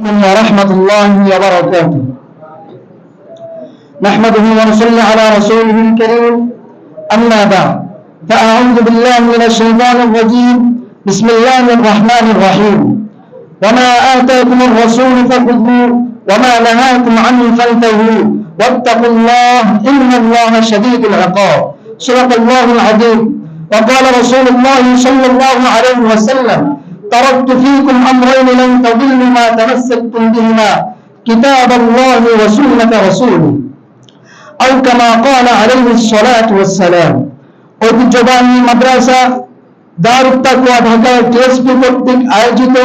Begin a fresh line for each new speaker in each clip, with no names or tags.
ورحمة الله وبركاته. نحمده ونصلي على رسوله الكريم. أما بعد فأعوذ بالله من الشيطان الرجيم. بسم الله الرحمن الرحيم. وما آتاكم الرسول فخذوه وما نهاكم عنه فانتهوا. واتقوا الله إن الله شديد العقاب. صدق الله العظيم. وقال رسول الله صلى الله عليه وسلم تركت فيكم أمرين لن تضلوا ما تمسكتم بهما كتاب الله وسنة رسوله أو كما قال عليه الصلاة والسلام ঐতিহ্যবাহী মাদ্রাসা দারুত তাকওয়া ঢাকায় টিএসপি কর্তৃক আয়োজিত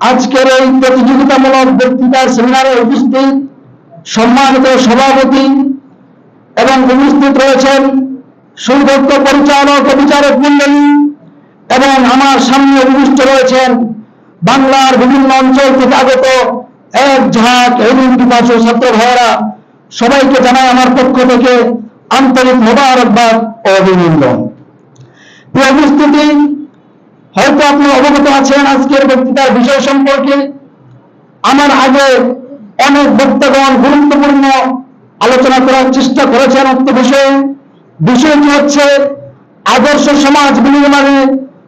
আজকের এই প্রতিযোগিতামূলক বক্তৃতার সেমিনারে উপস্থিত সম্মানিত সভাপতি এবং উপস্থিত রয়েছেন সুদক্ষ পরিচালক ও বিচারক মন্ডলী এবং আমার সামনে উপস্থিত রয়েছেন বাংলার বিভিন্ন অঞ্চল থেকে আগত এক ঝাঁক এলিম পিপাসু ছাত্র ভাইয়েরা। সবাইকে জানাই আমার পক্ষ থেকে আন্তরিক মোবারকবাদ ও অভিনন্দন। প্রিয় উপস্থিতি, হয়তো আপনি অবগত আছেন আজকের বক্তৃতার বিষয় সম্পর্কে। আমার আগে অনেক বক্তাগণ গুরুত্বপূর্ণ আলোচনা করার চেষ্টা করেছেন উক্ত বিষয়ে। বিষয়টি হচ্ছে আদর্শ সমাজ বিনির্মাণে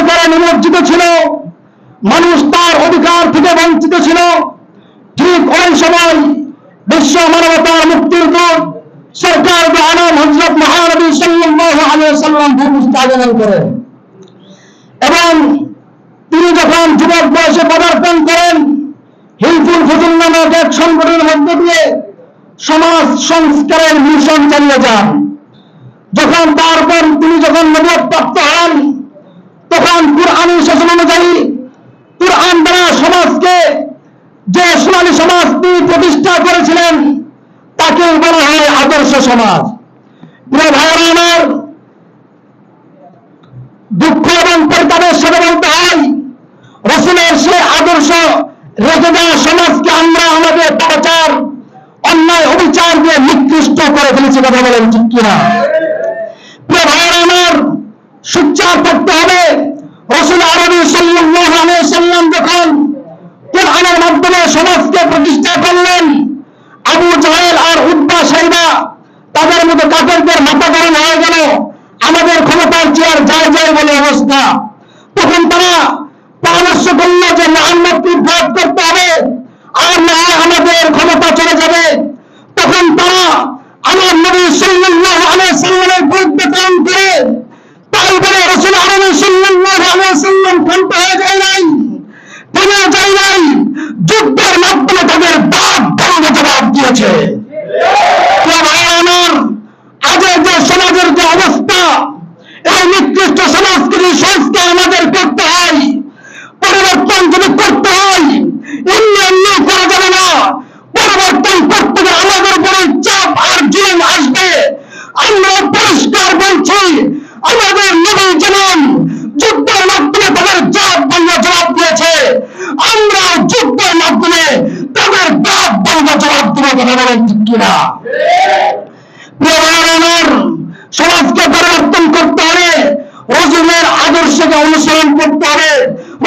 অন্ধকারে নিমজ্জিত ছিল। মানুষ তার অধিকার থেকে বঞ্চিত ছিল। ঠিক ওই সময় বিশ্ব মানবতার মুক্তির দূত সরকার আলম হজরত মহানবী সাল্লাম ভূমিষ্ঠ আগমন করেন এবং তিনি যখন যুবক বয়সে পদার্পণ করেন, হিলফুল ফজল নামক এক সংগঠনের মধ্য দিয়ে সমাজ সংস্কারের মিশন চালিয়ে যান। যখন তারপর তিনি যখন নবদ প্রাপ্ত হন তখন কুরআনী শাসন অনুযায়ী কুরআন দ্বারা সমাজকে যে সোনালী সমাজ তিনি প্রতিষ্ঠা করেছিলেন, তাকে বলা হয় আদর্শ সমাজ। প্রিয় আমার, দুঃখ এবং পরিতাপের সাথে বলতে হয়, রসুলের সে আদর্শ রেখে দেওয়া সমাজকে আমরা আমাদের প্রচার অন্যায়, অবিচার দিয়ে নিকৃষ্ট করে ফেলেছি, কথা বলেন ঠিক কিনা? সুচ্চার করতে হবে। রসুল আরবি সাল্লাম যখন কোরআনের মাধ্যমে সমাজকে প্রতিষ্ঠা করলেন, আবু জাহেল আর উদ্বা সাইবা তাদের মতো কাপড়দের মাথা গরম হয়ে গেল। আমাদের ক্ষমতার চেয়ার যায় যায় বলে অবস্থা। তখন তারা পরামর্শ করল যে মোহাম্মদকে ভোট করতে হবে? আর না, আমাদের ক্ষমতা চলে যাবে। তখন তারা আমার নবী সাল্লাল্লাহু আলাইহি সাল্লামের বিরুদ্ধে কাম করে জবাব সমাজকে পরিবর্তন করতে হবে রসুলের আদর্শকে অনুসরণ করতে হবে।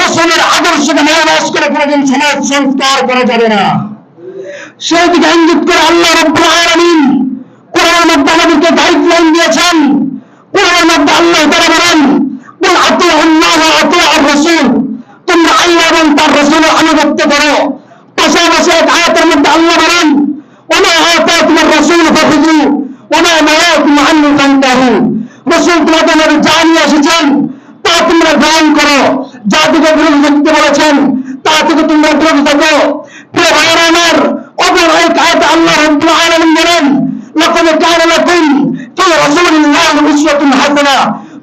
রসুলের আদর্শকে মেরাজ করে কোনোদিন সমাজ সংস্কার করা যাবে না। সেই দিকে ইঙ্গিত করে আল্লাহ রব্বুল আলামিন কোরআন মধ্যে আমাদেরকে গাইডলাইন দিয়েছেন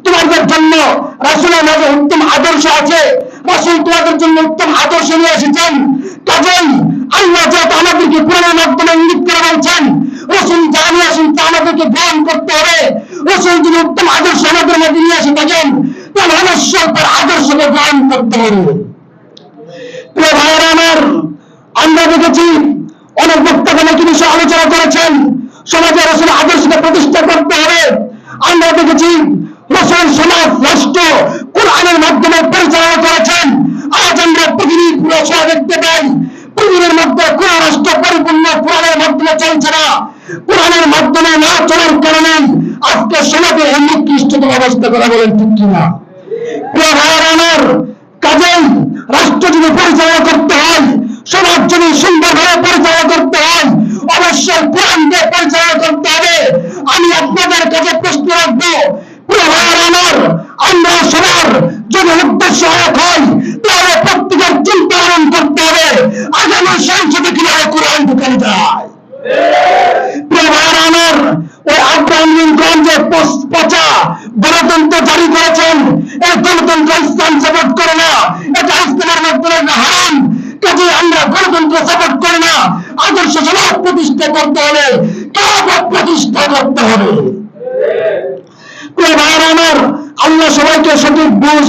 তোমাদের জন্য রাসুল আমাদের উত্তম আদর্শ আছে। রাসুল তোমাদের জন্য উত্তম আদর্শ নিয়ে এসেছেন। কাজেই আল্লাহ যেহেতু আমাদেরকে পুরানো মাধ্যমে ইঙ্গিত করে বলছেন, রসুল যা নিয়ে আসেন তা আমাদেরকে গ্রহণ করতে হবে। রসুল যদি উত্তম আদর্শ আমাদের মধ্যে নিয়ে এসে থাকেন তাহলে অবশ্যই তার আদর্শকে গ্রহণ করতে হবে। বিষয়ে আলোচনা করেছেন। সমাজে রসুল আদর্শকে প্রতিষ্ঠা করতে হবে। আমরা দেখেছি রসুল সমাজ রাষ্ট্র কোরআনের মাধ্যমে পরিচালনা করেছেন। আজ আমরা পৃথিবীর পুরো সহ দেখতে পাই। পৃথিবীর মধ্যে কোন রাষ্ট্র পরিপূর্ণ কোরআনের মাধ্যমে চলছে না। কোরআনের মাধ্যমে না চলার কারণে আজকে সমাজে এই নিকৃষ্টতম অবস্থা করা বলেন ঠিক কিনা। আমার, কাজেই রাষ্ট্র যদি পরিচালনা করতে হয় সমাজ যদি সুন্দরভাবে পরিচালনা করতে হয়। অবশ্যই কোরআন দিয়ে পরিচালনা করতে হবে। আমি আপনাদের কাছে প্রশ্ন রাখব, প্রিয় ভাইয়ের আমার আমরা সবার যদি উদ্দেশ্য এক হয় তাহলে প্রত্যেকের চিন্তা ধারণ করতে হবে আগামী সংসদে কীভাবে কোরআন ঢুকানো যায় প্রিয় ভাইয়ের আমার ওই আব্রাহাম লিঙ্কন যে পচ- পচা গণতন্ত্র জারি করেছেন এই গণতন্ত্র ইসলাম সাপোর্ট করে না এটা ইসলামের মাধ্যমে একটা হারাম কাজে আমরা গণতন্ত্র সাপোর্ট করি না আদর্শ সমাজ প্রতিষ্ঠা করতে হবে কারাবাদ প্রতিষ্ঠা করতে হবে প্রিয় ভাইয়ের আমার আল্লাহ সবাইকে সঠিক বুঝ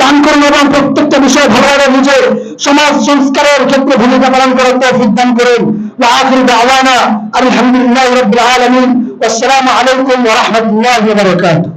দান করুন এবং প্রত্যেকটা বিষয় ভালোভাবে বুঝে সমাজ সংস্কারের ক্ষেত্রে ভূমিকা পালন করার তৌফিক দান করুন وآخر دعوانا الحمد لله رب العالمين والسلام عليكم ورحمة الله وبركاته